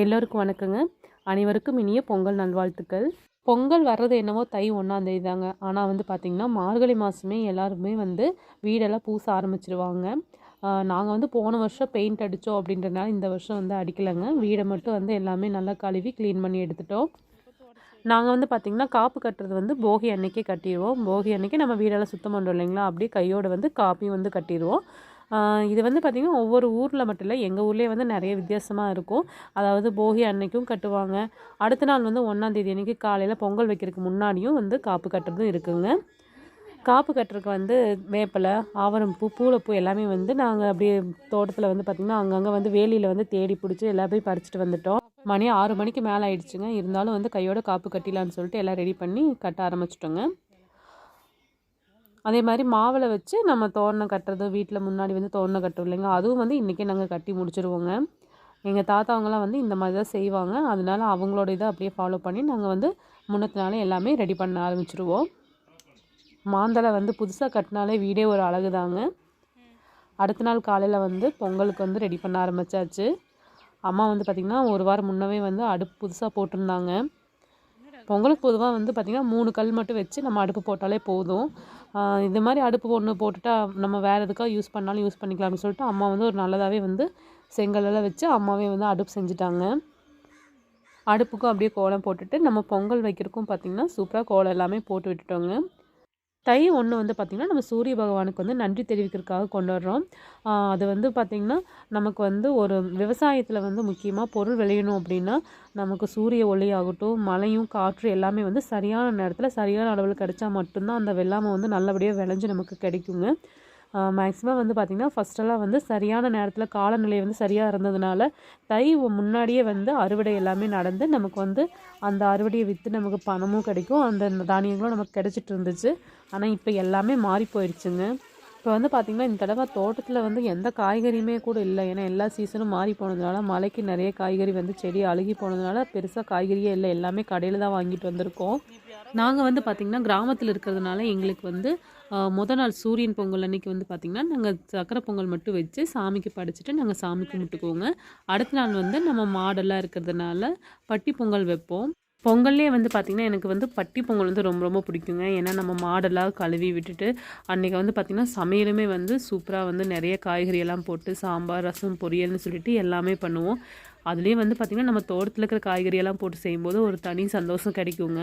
எல்லோருக்கும் வணக்கங்க. அனைவருக்கும் இனிய பொங்கல் நல்வாழ்த்துக்கள். பொங்கல் வர்றது என்னவோ தை ஒன்றாந்தேதி தாங்க. ஆனால் வந்து பார்த்திங்கன்னா மார்கழி மாதமே எல்லாருமே வந்து வீடெல்லாம் பூச ஆரம்பிச்சிருவாங்க. நாங்கள் வந்து போன வருஷம் பெயிண்ட் அடித்தோம் அப்படின்றனால இந்த வருஷம் வந்து அடிக்கலைங்க. வீடை மட்டும் வந்து எல்லாமே நல்லா கழுவி க்ளீன் பண்ணி எடுத்துட்டோம். நாங்கள் வந்து பார்த்திங்கன்னா காப்பு கட்டுறது வந்து போகி அன்னைக்கே கட்டிடுவோம். போகி அன்னைக்கு நம்ம வீடெல்லாம் சுத்தம் பண்ணுறோம் இல்லைங்களா? அப்படியே கையோடு வந்து காப்பி வந்து கட்டிடுவோம். இது வந்து பார்த்திங்கன்னா ஒவ்வொரு ஊரில் மட்டும் இல்லை. எங்கள் ஊர்லேயே வந்து நிறைய வித்தியாசமாக இருக்கும். அதாவது போகி அன்னைக்கும் கட்டுவாங்க. அடுத்த நாள் வந்து ஒன்றாந்தேதி அன்றைக்கி காலையில் பொங்கல் வைக்கிறதுக்கு முன்னாடியும் வந்து காப்பு கட்டுறதும் இருக்குங்க. காப்பு கட்டுறதுக்கு வந்து வேப்பிலை ஆவரம்பூ பூளைப்பூ எல்லாமே வந்து நாங்கள் அப்படியே தோட்டத்தில் வந்து பார்த்திங்கன்னா அங்கங்கே வந்து வேலியில் வந்து தேடி பிடிச்சி எல்லாத்தையும் பறிச்சுட்டு வந்துட்டோம். மணி ஆறு மணிக்கு மேலே ஆயிடுச்சுங்க. இருந்தாலும் வந்து கையோட காப்பு கட்டிடலான்னு சொல்லிட்டு எல்லாம் ரெடி பண்ணி கட்ட ஆரம்பிச்சிட்டோங்க. அதே மாதிரி மாவில் வச்சு நம்ம தோரணம் கட்டுறது வீட்டில் முன்னாடி வந்து தோரணம் கட்டுறோம் இல்லைங்க அதுவும் வந்து இன்றைக்கே நாங்கள் கட்டி முடிச்சிருவோங்க. எங்கள் தாத்தாவங்களாம் வந்து இந்த மாதிரி தான் செய்வாங்க. அதனால அவங்களோட இதை அப்படியே ஃபாலோ பண்ணி நாங்கள் வந்து முன்னத்தினாலே நாளே எல்லாமே ரெடி பண்ண ஆரம்பிச்சிருவோம். மாந்தலை வந்து புதுசாக கட்டினாலே வீடே ஒரு அழகு தாங்க அடுத்த நாள் காலையில் வந்து பொங்கலுக்கு வந்து ரெடி பண்ண ஆரம்பித்தாச்சு அம்மா வந்து பார்த்திங்கன்னா ஒரு வாரம் முன்னவே வந்து அடுப்பு புதுசாக போட்டிருந்தாங்க. பொங்கலுக்கு பொதுவாக வந்து பார்த்திங்கன்னா மூணு கல் மட்டும் வச்சு நம்ம அடுப்பு போட்டாலே போதும். இந்த இது மாதிரி அடுப்பு ஒன்று போட்டுட்டா நம்ம வேறு எதுக்காக யூஸ் பண்ணாலும் யூஸ் பண்ணிக்கலாம்னு சொல்லிட்டு அம்மா வந்து ஒரு நல்லதாகவே வந்து செங்கலெல்லாம் வச்சு அம்மாவே வந்து அடுப்பு செஞ்சுட்டாங்க. அடுப்புக்கும் அப்படியே கோலம் போட்டுட்டு நம்ம பொங்கல் வைக்கிறதுக்கும் பார்த்திங்கன்னா சூப்பராக கோலம் எல்லாமே போட்டு விட்டுட்டோங்க. தை ஒன்று வந்து பார்த்திங்கன்னா நம்ம சூரிய பகவானுக்கு வந்து நன்றி தெரிவிக்கிறதுக்காக கொண்டாடுறோம். அது வந்து பார்த்திங்கன்னா நமக்கு வந்து ஒரு விவசாயத்தில் வந்து முக்கியமாக பொருள் விளையணும் அப்படின்னா நமக்கு சூரிய ஒளி ஆகட்டும் மழையும் காற்று எல்லாமே வந்து சரியான நேரத்தில் சரியான அளவில் கிடைச்சா மட்டும்தான் அந்த வெள்ளாமை வந்து நல்லபடியாக விளைஞ்சு நமக்கு கிடைக்குங்க. மேக்ஸிமம் வந்து பார்த்திங்கன்னா ஃபஸ்ட்டெல்லாம் வந்து சரியான நேரத்தில் காலநிலை வந்து சரியாக இருந்ததுனால தை முன்னாடியே வந்து அறுவடை எல்லாமே நடந்து நமக்கு வந்து அந்த அறுவடையை விற்று நமக்கு பணமும் கிடைக்கும். அந்த தானியங்களும் நமக்கு கிடைச்சிட்டு இருந்துச்சு. ஆனால் இப்போ எல்லாமே மாறி போயிடுச்சுங்க. இப்போ வந்து பார்த்திங்கன்னா இந்த தடவை தோட்டத்தில் வந்து எந்த காய்கறியுமே கூட இல்லை. ஏன்னா எல்லா சீசனும் மாறி போனதுனால மழைக்கு நிறைய காய்கறி வந்து செடி அழுகி போனதுனால பெருசாக காய்கறியே இல்லை. எல்லாமே கடையில் தான் வாங்கிட்டு வந்திருக்கோம். நாங்கள் வந்து பார்த்திங்கன்னா கிராமத்தில் இருக்கிறதுனால எங்களுக்கு வந்து மொதல் முத நாள் சூரியன் பொங்கல் அன்னைக்கு வந்து பார்த்திங்கன்னா நாங்கள் சக்கரை பொங்கல் மட்டும் வச்சு சாமிக்கு படைச்சிட்டு நாங்கள் சாமி கும்பிட்டுக்குவோங்க. அடுத்த நாள் வந்து நம்ம மாடெல்லாம் இருக்கிறதுனால பட்டி பொங்கல் வைப்போம். பொங்கல்லே வந்து பார்த்திங்கன்னா எனக்கு வந்து பட்டி பொங்கல் வந்து ரொம்ப ரொம்ப பிடிக்குங்க. ஏன்னா நம்ம மாடெல்லாம் கழுவி விட்டுட்டு அன்றைக்கி வந்து பார்த்திங்கன்னா சமையலுமே வந்து சூப்பராக வந்து நிறைய காய்கறி எல்லாம் போட்டு சாம்பார் ரசம் பொரியல்னு சொல்லிட்டு எல்லாமே பண்ணுவோம். அதுலேயே வந்து பார்த்திங்கன்னா நம்ம தோட்டத்தில் இருக்கிற காய்கறியெல்லாம் போட்டு செய்யும்போது ஒரு தனி சந்தோஷம் கிடைக்குங்க.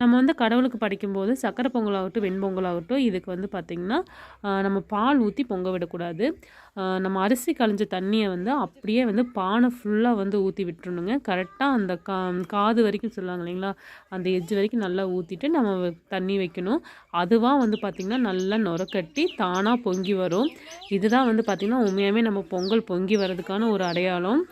நம்ம வந்து கடவுளுக்கு படைக்கும்போது சக்கரை பொங்கலாகட்டும் வெண்பொங்கலாகட்டும் இதுக்கு வந்து பார்த்திங்கன்னா நம்ம பால் ஊற்றி பொங்க விடக்கூடாது. நம்ம அரிசி களைஞ்ச தண்ணியை வந்து அப்படியே வந்து பானை ஃபுல்லாக வந்து ஊற்றி விட்டுருணுங்க கரெக்டாக அந்த கா காது வரைக்கும் சொல்லுவாங்க இல்லைங்களா? அந்த எஜ்ஜு வரைக்கும் நல்லா ஊற்றிட்டு நம்ம தண்ணி வைக்கணும். அதுவாக வந்து பார்த்திங்கன்னா நல்லா நுரக்கட்டி தானாக பொங்கி வரும். இதுதான் வந்து பார்த்திங்கன்னா உண்மையாகவே நம்ம பொங்கல் பொங்கி வர்றதுக்கான ஒரு அடையாளம்.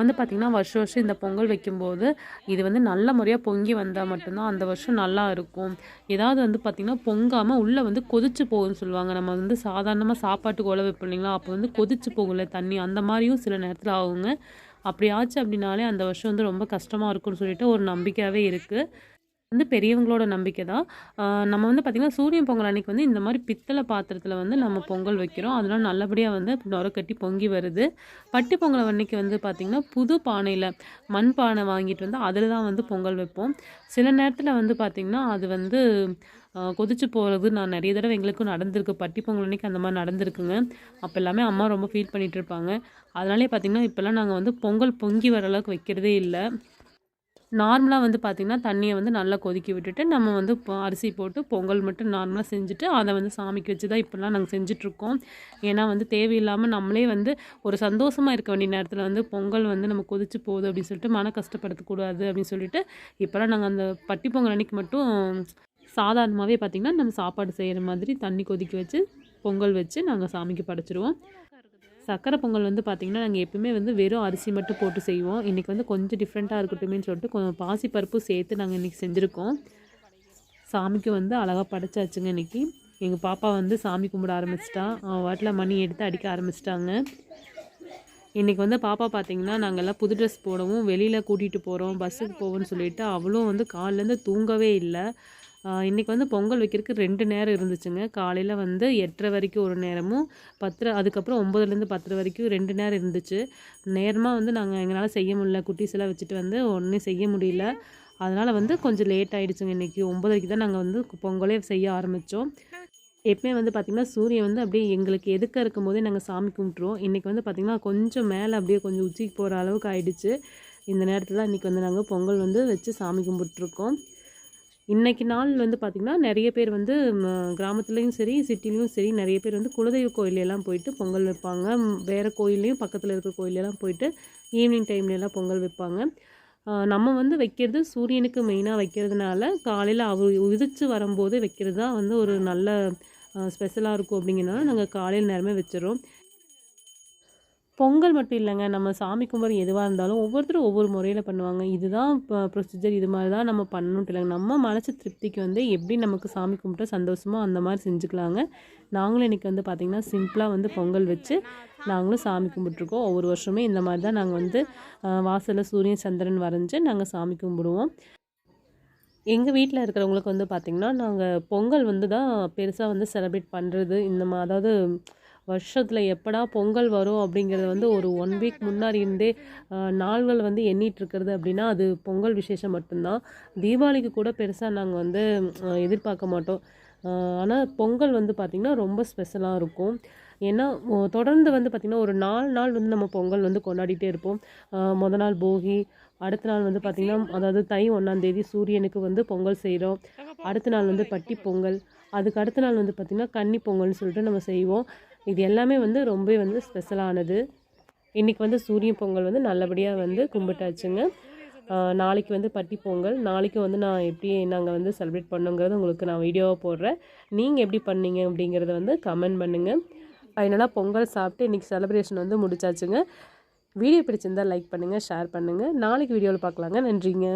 வந்து பார்த்திங்கன்னா வருஷம் வருஷம் இந்த பொங்கல் வைக்கும்போது இது வந்து நல்ல முறையாக பொங்கி வந்தால் மட்டும்தான் அந்த வருஷம் நல்லா இருக்கும். ஏதாவது வந்து பார்த்திங்கன்னா பொங்காமல் உள்ளே வந்து கொதிச்சு போகும்னு சொல்லுவாங்க. நம்ம வந்து சாதாரணமாக சாப்பாட்டுக்கு உழவு வைப்போம் இல்லைங்களா? அப்போ வந்து கொதிச்சு போகல தண்ணி. அந்த மாதிரியும் சில நேரத்தில் ஆகுங்க. அப்படி ஆச்சு அப்படின்னாலே அந்த வருஷம் வந்து ரொம்ப கஷ்டமாக இருக்கும்னு சொல்லிட்டு ஒரு நம்பிக்கையாகவே இருக்குது வந்து பெரியவங்களோட நம்பிக்கை தான். நம்ம வந்து பார்த்திங்கன்னா சூரியன் பொங்கல் அன்னைக்கு வந்து இந்த மாதிரி பித்தளை பாத்திரத்தில் வந்து நம்ம பொங்கல் வைக்கிறோம். அதனால் நல்லபடியாக வந்து நுரக்கட்டி பொங்கி வருது. பட்டி பொங்கல் அன்னைக்கு வந்து பார்த்திங்கன்னா புது பானையில் மண் பானை வாங்கிட்டு வந்து அதில் தான் வந்து பொங்கல் வைப்போம். சில நேரத்தில் வந்து பார்த்திங்கன்னா அது வந்து கொதிச்சு போகிறது நான் நிறைய தடவை எங்களுக்கும் நடந்திருக்கு. பட்டி பொங்கல் அன்றைக்கி அந்த மாதிரி நடந்திருக்குங்க. அப்போ எல்லாமே அம்மா ரொம்ப ஃபீல் பண்ணிகிட்டு இருப்பாங்க. அதனாலே பார்த்திங்கன்னா இப்போல்லாம் நாங்கள் வந்து பொங்கல் பொங்கி வர அளவுக்கு வைக்கிறதே இல்லை. நார்மலாக வந்து பார்த்திங்கன்னா தண்ணியை வந்து நல்லா கொதிக்க விட்டுட்டு நம்ம வந்து இப்போ அரிசி போட்டு பொங்கல் மட்டும் நார்மலாக செஞ்சுட்டு அதை வந்து சாமிக்கு வச்சு தான் இப்போல்லாம் நாங்கள் செஞ்சிட்ருக்கோம். ஏன்னா வந்து தேவையில்லாமல் நம்மளே வந்து ஒரு சந்தோஷமாக இருக்க வேண்டிய நேரத்தில் வந்து பொங்கல் வந்து நம்ம கொதிச்சு போகுது அப்படின்னு சொல்லிட்டு மன கஷ்டப்படுத்தக்கூடாது அப்படின்னு சொல்லிட்டு இப்போல்லாம் நாங்கள் அந்த பட்டி பொங்கல் அன்னைக்கு மட்டும் சாதாரணமாகவே பார்த்திங்கன்னா நம்ம சாப்பாடு செய்கிற மாதிரி தண்ணி கொதிக்க வச்சு பொங்கல் வச்சு நாங்கள் சாமிக்கு படைச்சிருவோம். சக்கரை பொங்கல் வந்து பார்த்திங்கன்னா நாங்கள் எப்பவுமே வந்து வெறும் அரிசி மட்டும் போட்டு செய்வோம். இன்றைக்கி வந்து கொஞ்சம் டிஃப்ரெண்ட்டாக இருக்கட்டுமேன்னு சொல்லிட்டு கொஞ்சம் பாசிப்பருப்பு சேர்த்து நாங்கள் இன்றைக்கி செஞ்சுருக்கோம். சாமிக்கு வந்து அழகாக படைச்சாச்சுங்க இன்றைக்கி எங்கள் பாப்பா வந்து சாமி கும்பிட ஆரம்பிச்சிட்டா. அவன் வாட்டில் மணி எடுத்து அடிக்க ஆரம்பிச்சிட்டாங்க. இன்றைக்கி வந்து பாப்பா பார்த்தீங்கன்னா நாங்கள்லாம் புது ட்ரெஸ் போடவும் வெளியில் கூட்டிகிட்டு போகிறோம் பஸ்ஸுக்கு போவோம்னு சொல்லிட்டு அவளும் வந்து காலிலேருந்து தூங்கவே இல்லை. இன்றைக்கி வந்து பொங்கல் வைக்கிறதுக்கு ரெண்டு நேரம் இருந்துச்சுங்க. காலையில் வந்து எட்டரை வரைக்கும் ஒரு நேரமும் பத்து அதுக்கப்புறம் ஒம்பதுலேருந்து பத்தரை வரைக்கும் ரெண்டு நேரம் இருந்துச்சு. நேரமாக வந்து நாங்கள் எங்களால் செய்ய முடியல. குட்டீஸ் எல்லாம் வச்சுட்டு வந்து ஒன்றும் செய்ய முடியல. அதனால் வந்து கொஞ்சம் லேட் ஆகிடுச்சுங்க இன்றைக்கி ஒம்பதரைக்கு தான் நாங்கள் வந்து பொங்கலே செய்ய ஆரம்பித்தோம் எப்பவுமே வந்து பார்த்திங்கன்னா சூரியன் வந்து அப்படியே எங்களுக்கு எதுக்க இருக்கும் போதே நாங்கள் சாமி கும்பிட்ருவோம் இன்றைக்கி வந்து பார்த்திங்கன்னா கொஞ்சம் மேலே அப்படியே கொஞ்சம் உச்சிக்கு போகிற அளவுக்கு ஆயிடுச்சு. இந்த நேரத்தில் தான் இன்றைக்கி வந்து நாங்கள் பொங்கல் வந்து வச்சு சாமி கும்பிட்ருக்கோம் இன்றைக்கி நாள் வந்து பார்த்திங்கன்னா நிறைய பேர் வந்து கிராமத்துலேயும் சரி சிட்டிலையும் சரி நிறைய பேர் வந்து குலதெய்வ கோயிலெல்லாம் போயிட்டு பொங்கல் வைப்பாங்க. வேறு கோயில்லையும் பக்கத்தில் இருக்கிற கோயிலெல்லாம் போயிட்டு ஈவினிங் டைம்லலாம் பொங்கல் வைப்பாங்க. நம்ம வந்து வைக்கிறது சூரியனுக்கு மெயினாக வைக்கிறதுனால காலையில் அவர் உதிச்சு வரும்போது வைக்கிறது தான் வந்து ஒரு நல்ல ஸ்பெஷலாக இருக்கும் அப்படிங்கிறனால நாங்கள் காலையில் நேரமே வச்சிடறோம். பொங்கல் மட்டும் இல்லைங்க. நம்ம சாமி கும்பிட எதுவாக இருந்தாலும் ஒவ்வொருத்தரும் ஒவ்வொரு முறையில் பண்ணுவாங்க. இதுதான் ப்ரொசீஜர் இது மாதிரி தான் நம்ம பண்ணணும்ட்டு இல்லைங்க நம்ம மனசு திருப்திக்கு வந்து எப்படி நமக்கு சாமி கும்பிட்டா சந்தோஷமோ அந்த மாதிரி செஞ்சுக்கலாங்க. நாங்களும் இன்றைக்கி வந்து பார்த்திங்கன்னா சிம்பிளாக வந்து பொங்கல் வச்சு நாங்களும் சாமி கும்பிட்ருக்கோம் ஒவ்வொரு வருஷமே இந்த மாதிரி தான் நாங்கள் வந்து வாசலில் சூரியன் சந்திரன் வரைஞ்சி நாங்கள் சாமி கும்பிடுவோம். எங்கள் வீட்டில் இருக்கிறவங்களுக்கு வந்து பார்த்திங்கன்னா நாங்கள் பொங்கல் வந்து தான் பெருசாக வந்து செலிப்ரேட் பண்ணுறது இந்த மாதிரி அதாவது வருஷத்தில் எப்படா பொங்கல் வரும் அப்படிங்கிறது வந்து ஒரு ஒன் வீக் முன்னாடி இருந்தே நாள்கள் வந்து எண்ணிட்டு இருக்கிறது அப்படின்னா அது பொங்கல் விசேஷம் மட்டும்தான். தீபாவளிக்கு கூட பெருசாக நாங்கள் வந்து எதிர்பார்க்க மாட்டோம். ஆனால் பொங்கல் வந்து பார்த்திங்கன்னா ரொம்ப ஸ்பெஷலாக இருக்கும். ஏன்னா தொடர்ந்து வந்து பார்த்திங்கன்னா ஒரு நாலு நாள் வந்து நம்ம பொங்கல் வந்து கொண்டாடிட்டே இருப்போம். மொதல் முத நாள் போகி அடுத்த நாள் வந்து பார்த்திங்கன்னா அதாவது தை ஒன்றாந்தேதி சூரியனுக்கு வந்து பொங்கல் செய்கிறோம் அடுத்த நாள் வந்து பட்டி பொங்கல் அதுக்கு அடுத்த நாள் வந்து பார்த்திங்கன்னா கன்னி பொங்கல்னு சொல்லிட்டு நம்ம செய்வோம். இது எல்லாமே வந்து ரொம்ப வந்து ஸ்பெஷலானது இன்றைக்கி வந்து சூரிய பொங்கல் வந்து நல்லபடியாக வந்து கும்பிட்டாச்சுங்க. நாளைக்கு வந்து பட்டி பொங்கல். நாளைக்கு வந்து நான் எப்படி நாங்கள் வந்து செலிப்ரேட் பண்ணுங்கிறது உங்களுக்கு நான் வீடியோவாக போடுறேன். நீங்கள் எப்படி பண்ணீங்க அப்படிங்கிறத வந்து கமெண்ட் பண்ணுங்கள் ஃபைனலாக பொங்கல் சாப்பிட்டு இன்றைக்கி செலிப்ரேஷன் வந்து முடிச்சாச்சுங்க. வீடியோ பிடிச்சிருந்தா லைக் பண்ணுங்கள் ஷேர் பண்ணுங்கள் நாளைக்கு வீடியோவில் பார்க்கலாங்க. நன்றிங்க.